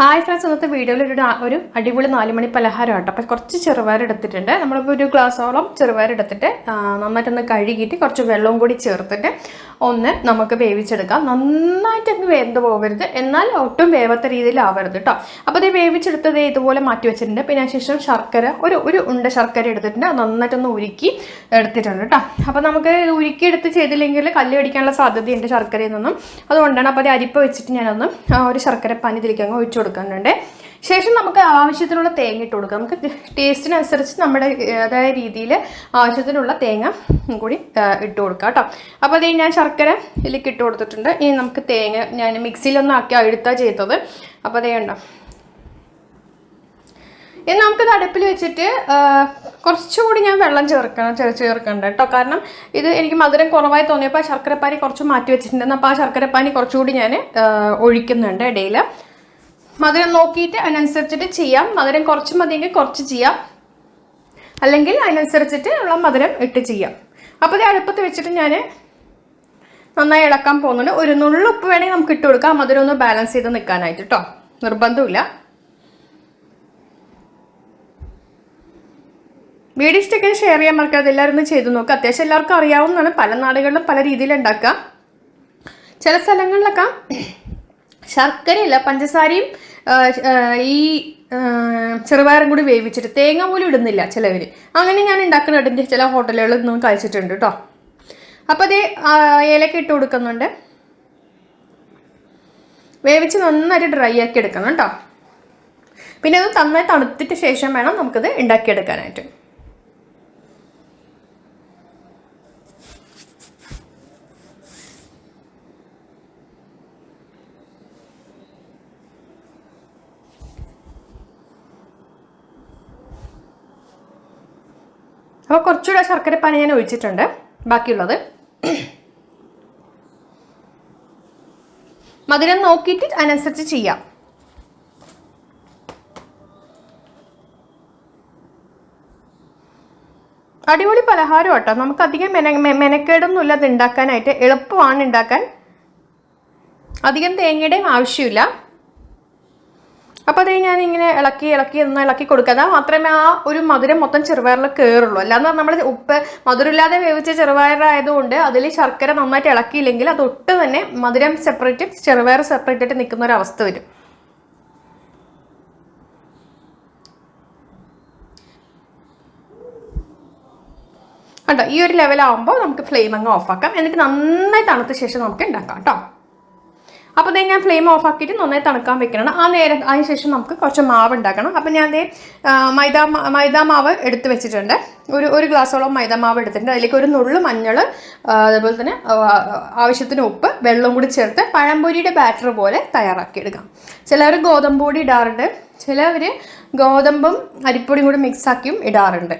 Hi friends ഇന്നത്തെ വീഡിയോയിൽ ഒരു ഒരു അടിപൊളി നാല് മണി പലഹാരം ആട്ടെ. അപ്പോൾ കുറച്ച് ചെറുപയർ എടുത്തിട്ടുണ്ട്. നമ്മളിപ്പോൾ ഒരു ഗ്ലാസ്സോളം ആ, നന്നായിട്ടൊന്ന് കഴുകിയിട്ട് കുറച്ച് വെള്ളവും കൂടി ചേർത്തിട്ട് ഒന്ന് നമുക്ക് വേവിച്ചെടുക്കാം. നന്നായിട്ടൊന്ന് വേന്ത് പോകരുത്. എന്നാൽ ഒട്ടും വേവത്ത രീതിയിലാവരുത് കേട്ടോ അപ്പോൾ ഇത് വേവിച്ചെടുത്തത് ഇതുപോലെ മാറ്റി വെച്ചിട്ടുണ്ട്. പിന്നെ ശേഷം ശർക്കര ഒരു ഒരു ഉണ്ട ശർക്കര എടുത്തിട്ടുണ്ട്. നന്നായിട്ടൊന്ന് ഉരുക്കി എടുത്തിട്ടുണ്ട് കേട്ടോ അപ്പോൾ നമുക്ക് ഉരുക്കി എടുത്ത് ചെയ്തില്ലെങ്കിൽ കല്ല് കടിക്കാനുള്ള സാധ്യതയുണ്ട് ശർക്കരയിൽ നിന്നും. അതുകൊണ്ടാണ് അപ്പോൾ അത് അരിപ്പ് വെച്ചിട്ട് ഞാനൊന്ന് ഒരു ശർക്കര പനി തിരിക്കാൻ ഒഴിച്ചു കൊടുക്കുന്നുണ്ട് ശേഷം നമുക്ക് ആവശ്യത്തിനുള്ള തേങ്ങ ഇട്ട് കൊടുക്കാം. നമുക്ക് ടേസ്റ്റിനനുസരിച്ച് നമ്മുടെ അതായ രീതിയിൽ ആവശ്യത്തിനുള്ള തേങ്ങ കൂടി ഇട്ട് കൊടുക്കാം കേട്ടോ. അപ്പോൾ അത് ഞാൻ ശർക്കര ഇതിലേക്ക് ഇട്ട് കൊടുത്തിട്ടുണ്ട്. ഇനി നമുക്ക് തേങ്ങ ഞാൻ മിക്സിയിലൊന്നും ആക്കി എടുത്താൽ ചെയ്തത്. അപ്പോൾ അതേ ഉണ്ടോ ഇനി നമുക്കിത് അടുപ്പിൽ വെച്ചിട്ട് കുറച്ചുകൂടി ഞാൻ വെള്ളം ചേർക്കണം ചേ- ചേർക്കണ്ട കേട്ടോ. കാരണം ഇത് എനിക്ക് മധുരം കുറവായി തോന്നിയപ്പോൾ ആ ശർക്കരപ്പാനി കുറച്ച് മാറ്റി വെച്ചിട്ടുണ്ടെന്ന്. അപ്പോൾ ആ ശർക്കരപ്പാനി കുറച്ചുകൂടി ഞാൻ ഒഴിക്കുന്നുണ്ട് ഇടയിൽ മധുരം നോക്കിയിട്ട് അതിനനുസരിച്ചിട്ട് ചെയ്യാം. മധുരം കുറച്ച് മതിയെങ്കിൽ കുറച്ച് ചെയ്യാം. അല്ലെങ്കിൽ അതിനനുസരിച്ചിട്ട് ഉള്ള മധുരം ഇട്ട് ചെയ്യാം. അപ്പോൾ ഇത് അടുപ്പത്ത് വെച്ചിട്ട് ഞാൻ നന്നായി ഇളക്കാൻ പോകുന്നുണ്ട്. ഒരു നുള്ളു ഉപ്പ് വേണമെങ്കിൽ നമുക്ക് ഇട്ട് കൊടുക്കാം. മധുരം ഒന്ന് ബാലൻസ് ചെയ്ത് നിൽക്കാനായിട്ട് കേട്ടോ നിർബന്ധമില്ല വീഡിയോ ഷെയർ ചെയ്യാൻ മറക്കരുത് എല്ലാവരും ഒന്ന് ചെയ്ത് നോക്കുക അത്യാവശ്യം എല്ലാവർക്കും അറിയാവുന്നതാണ്. പല നാടുകളിലും പല രീതിയിൽ ഉണ്ടാക്കുക ചില സ്ഥലങ്ങളിലൊക്കെ ശർക്കരയില്ല പഞ്ചസാരയും ഈ ചെറുപയറും കൂടി വേവിച്ചിട്ട് തേങ്ങ പോലും ഇടുന്നില്ല ചിലവർ അങ്ങനെ ഞാൻ ഉണ്ടാക്കുന്നുണ്ട് ചില ഹോട്ടലുകളിൽ നിന്നും കഴിച്ചിട്ടുണ്ട് കേട്ടോ അപ്പോൾ അത് ഏലക്ക ഇട്ട് കൊടുക്കുന്നുണ്ട്. വേവിച്ച് നന്നായിട്ട് ഡ്രൈ ആക്കി എടുക്കണം കേട്ടോ പിന്നെ അത് നന്നായി തണുത്തിട്ട് ശേഷം വേണം നമുക്കത് ഉണ്ടാക്കിയെടുക്കാനായിട്ട്. അപ്പോൾ കുറച്ചുകൂടെ ശർക്കരപ്പാനി ഞാൻ ഒഴിച്ചിട്ടുണ്ട്. ബാക്കിയുള്ളത്. മധുരം നോക്കിയിട്ട് അതിനനുസരിച്ച് ചെയ്യാം. അടിപൊളി പലഹാരം കേട്ടോ. നമുക്ക് അധികം മെന മെനക്കേടൊന്നും മെനക്കേടൊന്നുമില്ല അത് ഉണ്ടാക്കാനായിട്ട് എളുപ്പമാണ് ഉണ്ടാക്കാൻ. അധികം തേങ്ങയുടെയും ആവശ്യമില്ല. അപ്പോൾ അതേ ഞാൻ ഇങ്ങനെ ഇളക്കി ഇളക്കി ഒന്ന് ഇളക്കി കൊടുക്കുക. മാത്രമേ ആ ഒരു മധുരം മൊത്തം ചെറുപയറിൽ കയറുള്ളൂ അല്ലാതെ നമ്മൾ ഉപ്പ് മധുരമില്ലാതെ വേവിച്ച ചെറുപയറായതുകൊണ്ട് അതിൽ ശർക്കര നന്നായിട്ട് ഇളക്കിയില്ലെങ്കിൽ അത് ഒട്ടും തന്നെ മധുരം സെപ്പറേറ്റ് ചെറുപയർ സെപ്പറേറ്റ് ആയിട്ട് നിൽക്കുന്ന ഒരു അവസ്ഥ വരും. കണ്ടോ? ഈ ഒരു ലെവലാകുമ്പോൾ നമുക്ക് ഫ്ലെയിം അങ്ങ് ഓഫാക്കാം എന്നിട്ട് നന്നായി തണുത്ത ശേഷം നമുക്ക് ഉണ്ടാക്കാം കേട്ടോ. അപ്പോൾ ദേ ഞാൻ ഫ്ലെയിം ഓഫ് ആക്കിയിട്ട് നന്നായി തണുക്കാൻ വെക്കണം ആ നേരം അതിന് ശേഷം നമുക്ക് കുറച്ച് മാവ് ഉണ്ടാക്കണം. അപ്പോൾ ഞാൻ ദേ മൈദ മൈദാ മാവ് എടുത്ത് വെച്ചിട്ടുണ്ട്. ഒരു ഒരു ഗ്ലാസ്സോളം മൈദാ മാവ് എടുത്തിട്ടുണ്ട്. അതിലേക്ക് ഒരു നുള്ളു മഞ്ഞൾ അതേപോലെ തന്നെ ആവശ്യത്തിന് ഉപ്പ് വെള്ളം കൂടി ചേർത്ത് പഴംപൊരിയുടെ ബാറ്റർ പോലെ തയ്യാറാക്കിയെടുക്കാം. ചിലവർ ഗോതമ്പ് പൊടി ഇടാറുണ്ട്. ചിലവർ ഗോതമ്പും അരിപ്പൊടിയും കൂടി മിക്സാക്കിയും ഇടാറുണ്ട്.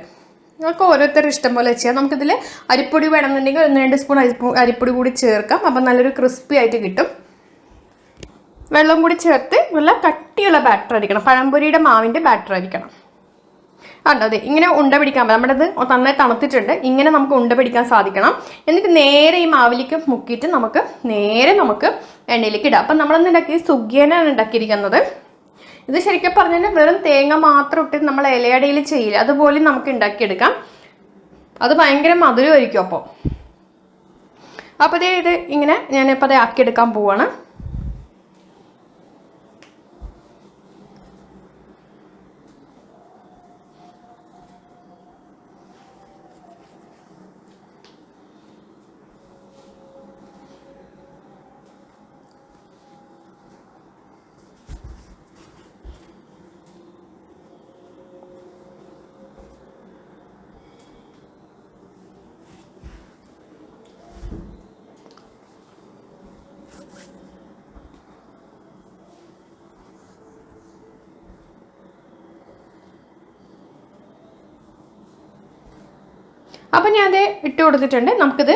നിങ്ങൾക്ക് ഓരോരുത്തരുടെ ഇഷ്ടം പോലെ ചെയ്യാം. നമുക്കിതിൽ അരിപ്പൊടി വേണമെന്നുണ്ടെങ്കിൽ ഒന്ന് രണ്ട് സ്പൂൺ അരിപ്പോ അരിപ്പൊടി കൂടി ചേർക്കാം. അപ്പം നല്ലൊരു ക്രിസ്പി ആയിട്ട് കിട്ടും. വെള്ളം കൂടി ചേർത്ത് നല്ല കട്ടിയുള്ള ബാറ്റർ അടിക്കണം. പഴംപൊരിയുടെ മാവിന്റെ ബാറ്റർ അടിക്കണം. കണ്ടോ? അതെ ഇങ്ങനെ ഉണ്ട പിടിക്കാൻ നമ്മുടെ ഇത് നന്നായി തണുത്തിട്ടുണ്ട്. ഇങ്ങനെ നമുക്ക് ഉണ്ട പിടിക്കാൻ സാധിക്കണം. എന്നിട്ട് നേരെ ഈ മാവിലേക്ക് മുക്കിയിട്ട് നമുക്ക് നേരെ നമുക്ക് എണ്ണയിലേക്ക് ഇടാം. അപ്പം നമ്മളന്ന് ഉണ്ടാക്കി സുഖിയനാണ് ഉണ്ടാക്കിയിരിക്കുന്നത്. ഇത് ശരിക്കും പറഞ്ഞാൽ വെറും തേങ്ങ മാത്രം ഇട്ട് നമ്മൾ ഇലയടയിൽ ചെയ്യില്ല. അതുപോലെ നമുക്ക് ഉണ്ടാക്കിയെടുക്കാം. അത് ഭയങ്കര മധുരമായിരിക്കും അപ്പോൾ. അപ്പോൾ ഇത് ഇങ്ങനെ ഞാനിപ്പോൾ അത് ആക്കിയെടുക്കാൻ പോവാണ്. അപ്പം ഞാനത് ഇട്ട് കൊടുത്തിട്ടുണ്ട്. നമുക്കിത്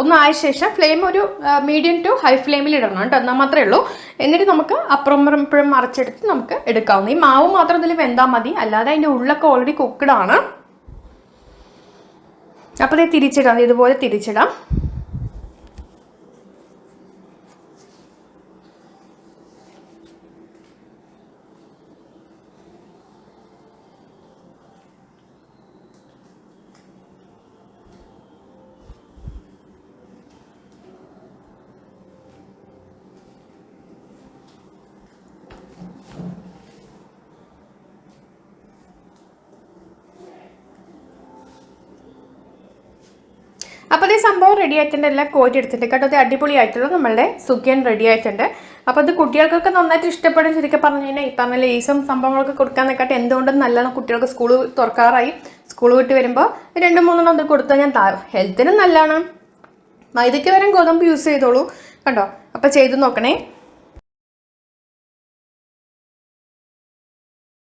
ഒന്ന് ഒന്നായ ശേഷം ഫ്ലെയിം ഒരു മീഡിയം ടു ഹൈ ഫ്ലെയിമിൽ ഇടണം കേട്ടോ. എന്നാൽ മാത്രമേ ഉള്ളൂ. എന്നിട്ട് നമുക്ക് അപ്പുറം ഇപ്പുറം മറിച്ചെടുത്ത് നമുക്ക് എടുക്കാവുന്ന ഈ മാവ് മാത്രം ഇതിൽ വെന്താൽ മതി. അല്ലാതെ അതിന്റെ ഉള്ളൊക്കെ ഓൾറെഡി കുക്ക്ഡ് ആണ്. അപ്പോൾ ഇത് തിരിച്ചിടാം. ഇതുപോലെ തിരിച്ചിടാം. അപ്പോൾ ഈ സംഭവം റെഡി ആയിട്ടുണ്ട്. എല്ലാം കോരി എടുത്തിട്ട് കേട്ടോ അത് അടിപൊളിയായിട്ടുള്ള നമ്മളുടെ സുഖിയൻ റെഡി ആയിട്ടുണ്ട്. അപ്പോൾ അത് കുട്ടികൾക്കൊക്കെ നന്നായിട്ട് ഇഷ്ടപ്പെടും. ശരിക്കും പറഞ്ഞു കഴിഞ്ഞാൽ ഈ പറഞ്ഞ ലേസും സംഭവങ്ങളൊക്കെ കൊടുക്കാന്നൊക്കെ എന്തുകൊണ്ടും നല്ലതാണ് കുട്ടികൾക്ക് സ്കൂൾ തുറക്കാറായി. സ്കൂൾ വിട്ട് വരുമ്പോൾ രണ്ട് മൂന്നെണ്ണം അത് കൊടുത്താൽ ഞാൻ ഹെൽത്തിനും നല്ലതാണ്. മൈദയ്ക്ക് വരെ ഗോതമ്പ് യൂസ് ചെയ്തോളൂ. കണ്ടോ? അപ്പോൾ ചെയ്ത് നോക്കണേ.